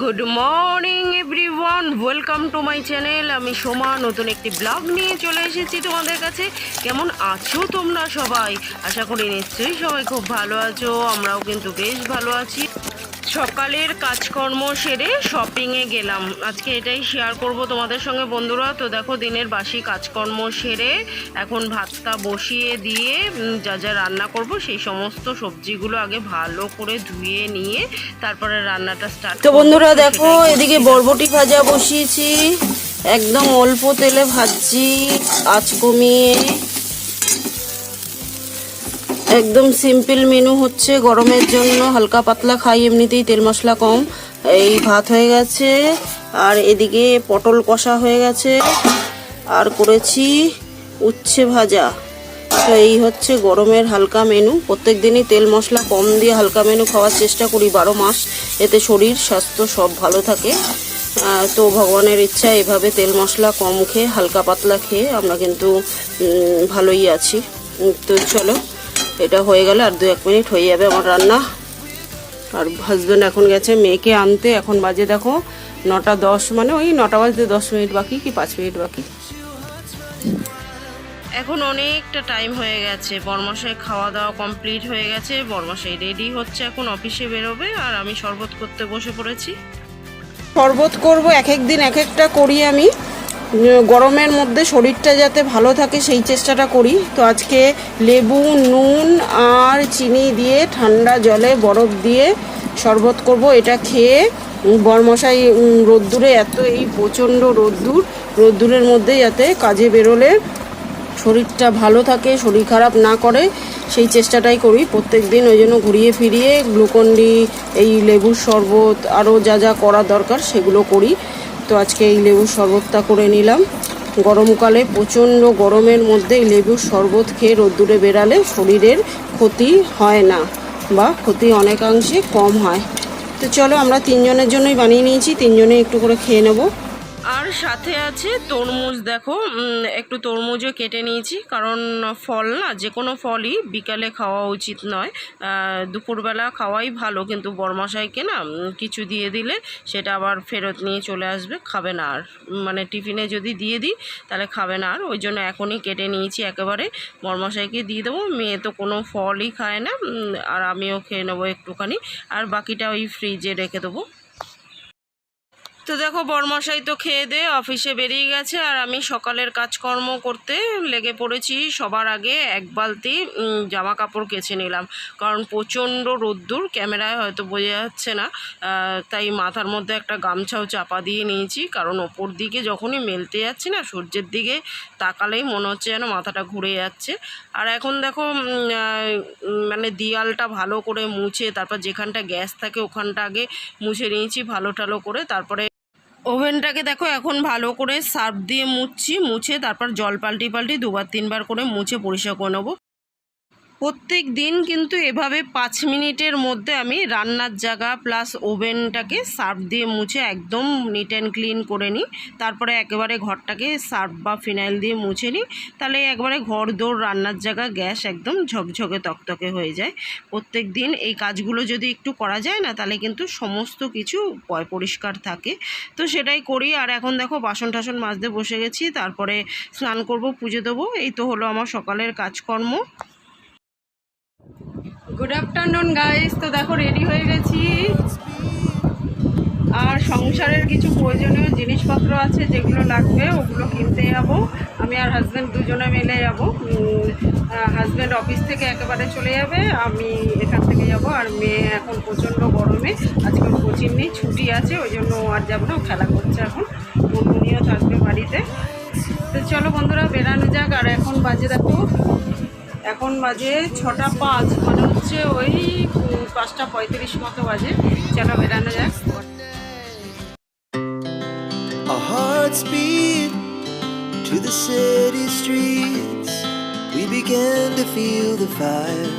Good morning everyone welcome to my channel আমি সোমা নতুন একটি ব্লগ নিয়ে চলে এসেছি তোমাদের কাছে। কেমন আছো তোমরা সবাই? আশা করি নিশ্চয়ই সবাই খুব ভালো আছো আমরাও কিন্তু বেশ ভালো আছি। সকালের কাজকর্ম সেরে শপিংয়ে গেলাম। আজকে এটাই শেয়ার করব তোমাদের সঙ্গে বন্ধুরা। তো দেখো দিনের বাসি কাজকর্ম সেরে এখন ভাতটা বসিয়ে দিয়ে যা যা রান্না করব সেই সমস্ত সবজিগুলো আগে ভালো করে ধুয়ে নিয়ে তারপরে রান্নাটা স্টার্ট তো বন্ধুরা দেখো এদিকে বরবটি ভাজা বসিয়েছি। একদম অল্প তেলে ভাজছি আঁচ কমিয়ে একদম সিম্পল মেনু হচ্ছে গরমের জন্য হালকা পাতলা খাই, এমনিতেই তেল মশলা কম। এই ভাত হয়ে গেছে, আর এদিকে পটল কষা হয়ে গেছে, আর করেছি উচ্ছে ভাজা। তো এই হচ্ছে গরমের হালকা মেনু। প্রত্যেক দিনই তেল মশলা কম দিয়ে হালকা মেনু খাওয়ার চেষ্টা করি বারো মাস। এতে শরীর, স্বাস্থ্য সব ভালো থাকে। তো ভগবানের ইচ্ছা, এভাবে তেল মশলা কম খেয়ে, হালকা পাতলা খেয়ে আমরা কিন্তু ভালোই আছি। তো চলো। এটা হয়ে গেলে আর দু এক মিনিট হয়ে যাবে আমার রান্না। আর হাজব্যান্ড এখন গেছে মেয়েকে আনতে। এখন বাজে দেখো নটা দশ মানে ওই নটা বাজতে দশ মিনিট বাকি কি পাঁচ মিনিট বাকি। এখন অনেকটা টাইম হয়ে গেছে। বরমাসায় খাওয়া দাওয়া কমপ্লিট হয়ে গেছে। বরমাসাই রেডি হচ্ছে এখন অফিসে বেরোবে। আর আমি শরবত করতে বসে পড়েছি। শরবত করব, এক এক দিন এক একটা করি আমি। গরমের মধ্যে শরীরটা যাতে ভালো থাকে, সেই চেষ্টাটা করি। তো আজকে লেবু, নুন আর চিনি দিয়ে ঠান্ডা জলে বরফ দিয়ে শরবত করব। এটা খেয়ে বরমশাই রোদ্দুরে এত এই প্রচণ্ড রোদ্দুর, রোদ্দুরের মধ্যে যাতে কাজে বেরোলে শরীরটা ভালো থাকে, শরীর খারাপ না করে, সেই চেষ্টাটাই করি প্রত্যেক দিন। ওই জন্য ঘুরিয়ে ফিরিয়ে গ্লুকন্ডি, এই লেবুর শরবত, আরও যা যা করা দরকার সেগুলো করি। তো আজকে এই লেবুর শরবতটা করে নিলাম। গরমকালে প্রচণ্ড গরমের মধ্যে এই লেবুর শরবত খেয়ে রোদ্দুরে বেড়ালে শরীরের ক্ষতি হয় না বা ক্ষতি অনেকাংশে কম হয়। তো চলো আমরা তিনজনের জন্যই বানিয়ে নিয়েছি তিনজনে একটু করে খেয়ে নেব। আর সাথে আছে তরমুজ, দেখো একটু তরমুজও কেটে নিয়েছি, কারণ ফল না, যে কোনো ফলই বিকালে খাওয়া উচিত নয়। দুপুরবেলা খাওয়াই ভালো, কিন্তু বরমাসাইকে না কিছু দিয়ে দিলে সেটা আবার ফেরত নিয়ে চলে আসবে, খাবে না আর। মানে টিফিনে যদি দিয়ে দিই, তাহলে খাবে না আর। ওই জন্য এখনই কেটে নিয়েছি, একেবারে বরমাসাইকে দিয়ে দেবো। মেয়ে তো কোনো ফলই খায় না আর আমিও খেয়ে নেব একটুখানি। আর বাকিটা ওই ফ্রিজে রেখে দেবো। তো দেখো, বরমশাই তো খেয়ে দে, অফিসে বেরিয়ে গেছে, আর আমি সকালের কাজকর্ম করতে লেগে পড়েছি সবার আগে এক বালতি জামা কাপড় কেচে নিলাম। কারণ প্রচণ্ড রোদ্দুর, ক্যামেরায় হয়তো বোঝা যাচ্ছে না তাই মাথার মধ্যে একটা গামছাও চাপা দিয়ে নিয়েছি। কারণ ওপর দিকে যখনই মেলতে যাচ্ছি না, সূর্যের দিকে তাকালেই মনে হচ্ছে যেন মাথাটা ঘুরে যাচ্ছে। আর এখন দেখো মানে দিয়ালটা ভালো করে মুছে, তারপর যেখানটা গ্যাস থাকে ওখানটা আগে মুছে নিয়েছি ভালো টালো করে, তারপরে ওভেনটাকে দেখো এখন ভালো করে সার্ফ দিয়ে মুছছি মুছে তারপর জল পাল্টি পাল্টি দুবার তিনবার করে মুছে পরিষ্কার করে নেব। প্রত্যেক দিন কিন্তু এভাবে পাঁচ মিনিটের মধ্যে আমি রান্নার জায়গা প্লাস ওভেনটাকে সার্ফ দিয়ে মুছে একদম নিট অ্যান্ড ক্লিন করে নিই। তারপরে একেবারে ঘরটাকে সার্ফ বা ফিনাইল দিয়ে মুছে নিই। তাহলে একবারে ঘর দৌড় রান্নার জায়গা গ্যাস একদম ঝকঝকে তকতকে হয়ে যায়। প্রত্যেক দিন এই কাজগুলো যদি একটু করা যায় না, তাহলে কিন্তু সমস্ত কিছু পরিষ্কার থাকে। তো সেটাই করি। আর এখন দেখো বাসন টাসন মাজতে বসে গেছি। তারপরে স্নান করব, পুজো দেবো। এই তো হলো আমার সকালের কাজকর্ম। গুড আফটারনুন গাইস তো দেখো রেডি হয়ে গেছি। আর সংসারের কিছু প্রয়োজনীয় জিনিসপত্র আছে যেগুলো লাগবে, ওগুলো কিনতে যাব। আমি আর হাজব্যান্ড দুজনে মিলে যাব। হাজব্যান্ড অফিস থেকে একেবারে চলে যাবে। আমি এখান থেকে যাব। আর মেয়ে এখন প্রচণ্ড গরমে। আজকে কোচিং নেই, ছুটি আছে, ওই জন্য আর যাব না খেলা করছে এখন। উনিও থাকবে বাড়িতে। তো চলো বন্ধুরা বেরানো যাক। আর এখন বাজে দেখো এখন বাজে ছটা পাঁচ মানে হচ্ছে ওই পাঁচটা পঁয়ত্রিশ মতো বাজে চলো বেরানো যাক to the city streets. We began to feel the fire.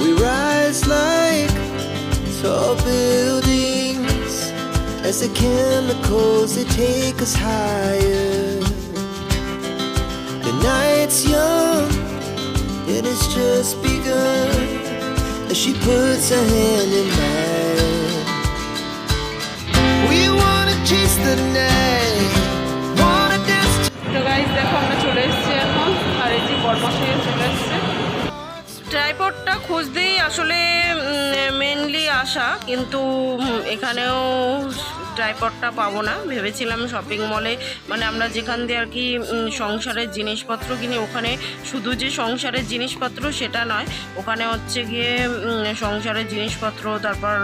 We rise like tall buildings as the chemicals they take us higher. Night's young and it's just begun as she puts her hand in mine. We wanna chase the night, wanna dance তো guys দেখো আমরা চলে এসেছি এখন আর এই যে বর্মশাইও চলে এসছে ট্রাইপডটা খুঁজতেই আসলে আসা কিন্তু এখানেও ট্রাইপডটা পাবো না। ভেবেছিলাম শপিং মলে মানে আমরা যেখান দিয়ে আর কি সংসারের জিনিসপত্র কিনি, ওখানে শুধু যে সংসারের জিনিসপত্র সেটা নয়, ওখানে হচ্ছে গিয়ে সংসারের জিনিসপত্র, তারপর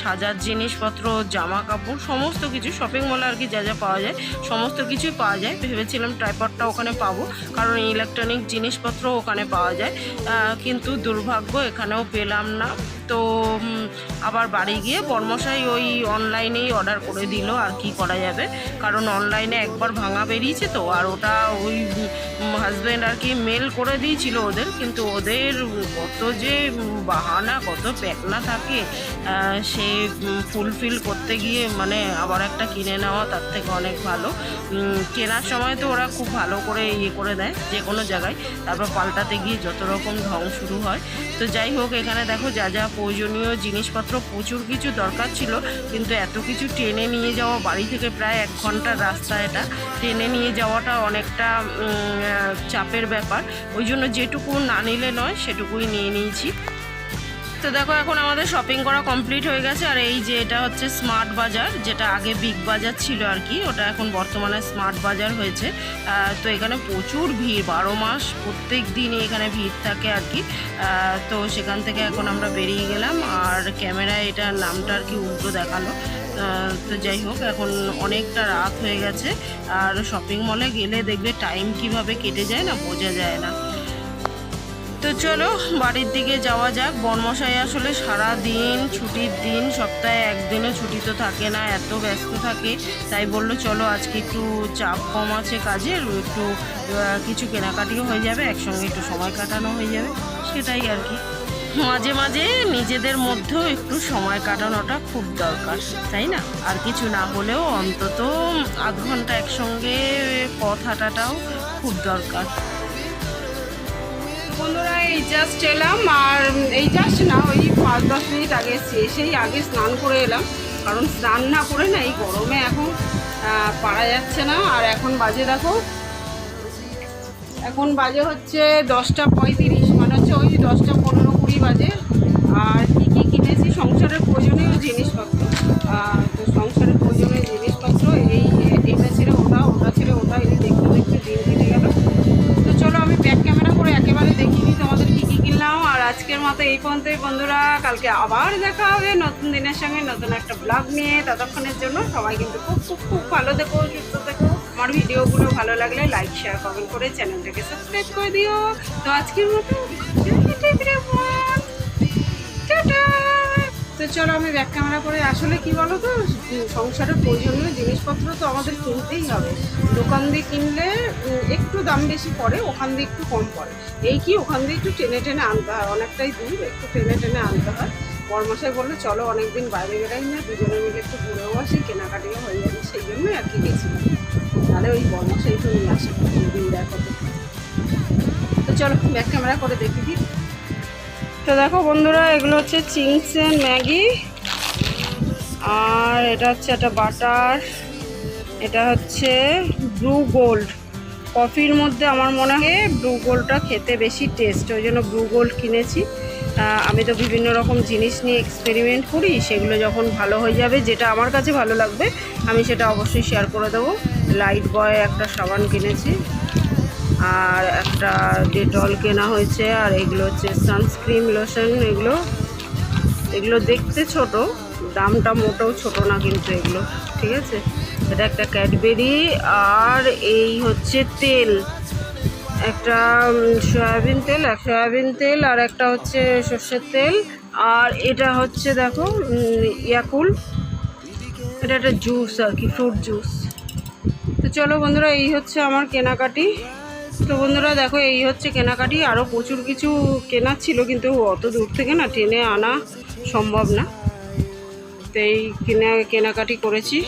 সাজার জিনিসপত্র জামা কাপড় সমস্ত কিছু শপিং মলে আর কি যা যা পাওয়া যায়, সমস্ত কিছুই পাওয়া যায়। ভেবেছিলাম ট্রাইপডটা ওখানে পাবো, কারণ ইলেকট্রনিক জিনিসপত্র ওখানে পাওয়া যায়। কিন্তু দুর্ভাগ্য, এখানেও পেলাম না। তো আবার বাড়ি গিয়ে বর্মশাই ওই অনলাইনেই অর্ডার করে দিল আর কি করা যাবে। কারণ অনলাইনে একবার ভাঙা বেরিয়েছে তো, আর ওটা ওই হাজব্যান্ড আর কি মেল করে দিয়েছিল ওদের, কিন্তু ওদের কত যে বাহানা, কত প্যাকনা থাকে সে ফুলফিল করতে গিয়ে মানে আবার একটা কিনে নেওয়া তার থেকে অনেক ভালো। কেনার সময় তো ওরা খুব ভালো করে ইয়ে করে দেয় যে কোনো জায়গায়। তারপর পাল্টাতে গিয়ে যত রকম ঢং শুরু হয়। তো যাই হোক, এখানে দেখো যা যা প্রয়োজনীয় জিনিসপত্র, প্রচুর কিছু দরকার ছিল। কিন্তু এত কিছু টেনে নিয়ে যাওয়া, বাড়ি থেকে প্রায় এক ঘণ্টার রাস্তা এটা। টেনে নিয়ে যাওয়াটা অনেকটা চাপের ব্যাপার। ওই জন্য যেটুকু না নিলে নয়, সেটুকুই নিয়ে নিয়েছি। তো দেখো, এখন আমাদের শপিং করা কমপ্লিট হয়ে গেছে। আর এই যে এটা হচ্ছে স্মার্ট বাজার, যেটা আগে বিগ বাজার ছিল আর কি, ওটা এখন বর্তমানে স্মার্ট বাজার হয়েছে। তো এখানে প্রচুর ভিড়, বারো মাস প্রত্যেক দিনই এখানে ভিড় থাকে আর কি। তো সেখান থেকে এখন আমরা বেরিয়ে গেলাম, আর ক্যামেরায় এটা নামটা আর কি উল্টো দেখাল। তো যাই হোক, এখন অনেকটা রাত হয়ে গেছে, আর শপিং মলে গেলে দেখবে টাইম কীভাবে কেটে যায় না, বোঝা যায় না। তো চলো, বাড়ির দিকে যাওয়া যাক। বনমশাই আসলে সারা দিন ছুটির দিন, সপ্তাহে একদিনও ছুটি তো থাকে না, এত ব্যস্ত থাকে। তাই বলল, চলো, আজকে একটু চাপ কম আছে কাজের একটু কিছু কেনাকাটিও হয়ে যাবে, একসঙ্গে একটু সময় কাটানো হয়ে যাবে, সেটাই আর কি। মাঝে মাঝে নিজেদের মধ্যেও একটু সময় কাটানোটা খুব দরকার, তাই না? আর কিছু না হলেও অন্তত আধ ঘণ্টা একসঙ্গে পথ হাঁটাটাও খুব দরকার। বন্ধুরা, এই জাস্ট এলাম আর এই জাস্ট না, ওই পাঁচ দশ মিনিট আগে এসেছি। এসেই আগে স্নান করে এলাম। কারণ স্নান না করে না, এই গরমে এখন পারা যাচ্ছে না। আর এখন বাজে দেখো, এখন বাজে হচ্ছে দশটা পঁয়ত্রিশ। মানে হচ্ছে ওই দশটা পনেরো কুড়ি বাজে। আর কী কী কিনেছি, সংসারের প্রয়োজনীয় জিনিসপত্র। তো সংসারের মতো এই পর্যন্তই বন্ধুরা। কালকে আবার দেখা হবে নতুন দিনের সঙ্গে, নতুন একটা ব্লগ নিয়ে। ততক্ষণের জন্য সবাই কিন্তু খুব খুব খুব ভালো দেখো সুস্থ থেকো। আমার ভিডিওগুলো ভালো লাগলে লাইক শেয়ার কমেন্ট করে চ্যানেলটাকে সাবস্ক্রাইব করে দিও। তো আজকের মতো তো চলো আমি ব্যাক ক্যামেরা করে আসলে কি বলো তো সংসারের প্রয়োজনীয় জিনিসপত্র তো আমাদের কিনতেই হবে। দোকান দিয়ে কিনলে একটু দাম বেশি পড়ে, ওখান দিয়ে একটু কম পড়ে। এই কি, ওখান দিয়ে একটু টেনে টেনে আনতে হয়, অনেকটাই দূর, একটু টেনে টেনে আনতে হয়। বরমশাই বলল, চলো অনেকদিন বাইরে বেড়াই না, দুজনে মিলে একটু ঘুরেও আসি, কেনাকাটিও হয়ে যাবে, সেই জন্যই আর কি গেছিলাম তাহলে ওই বরমশাই তো নিয়ে আসে, দিন দেখাতে তো চলো, ব্যাক ক্যামেরা করে দেখি দিই। তো দেখো বন্ধুরা, এগুলো হচ্ছে চিংসেন ম্যাগি, আর এটা হচ্ছে একটা বাটার, এটা হচ্ছে ব্লু গোল্ড। কফির মধ্যে আমার মনে হয় ব্লু গোল্ডটা খেতে বেশি টেস্ট ওই জন্য ব্লু গোল্ড কিনেছি। আমি তো বিভিন্ন রকম জিনিস নিয়ে এক্সপেরিমেন্ট করি, সেগুলো যখন ভালো হয়ে যাবে, যেটা আমার কাছে ভালো লাগবে, আমি সেটা অবশ্যই শেয়ার করে দেবো। লাইট বয় একটা সাবান কিনেছি, আর একটা ডেটল কেনা হয়েছে, আর এগুলো হচ্ছে সানস্ক্রিন লোশন এগুলো এগুলো দেখতে ছোট দামটা মোটেও ছোট না কিন্তু এগুলো, ঠিক আছে? এটা একটা ক্যাডবেরি আর এই হচ্ছে তেল। একটা সয়াবিন তেল, এক সয়াবিন তেল আর একটা হচ্ছে সর্ষের তেল। আর এটা হচ্ছে দেখো ইয়াকুল এটা একটা জুস আর কি, ফ্রুট জুস। তো চলো বন্ধুরা, এই হচ্ছে আমার কেনাকাটি। তো বন্ধুরা, দেখো, এই হচ্ছে কেনাকাটি। আরও প্রচুর কিছু কেনার ছিল, কিন্তু অত দূর থেকে না ট্রেনে আনা সম্ভব না। এই কেনা কেনাকাটি করেছি।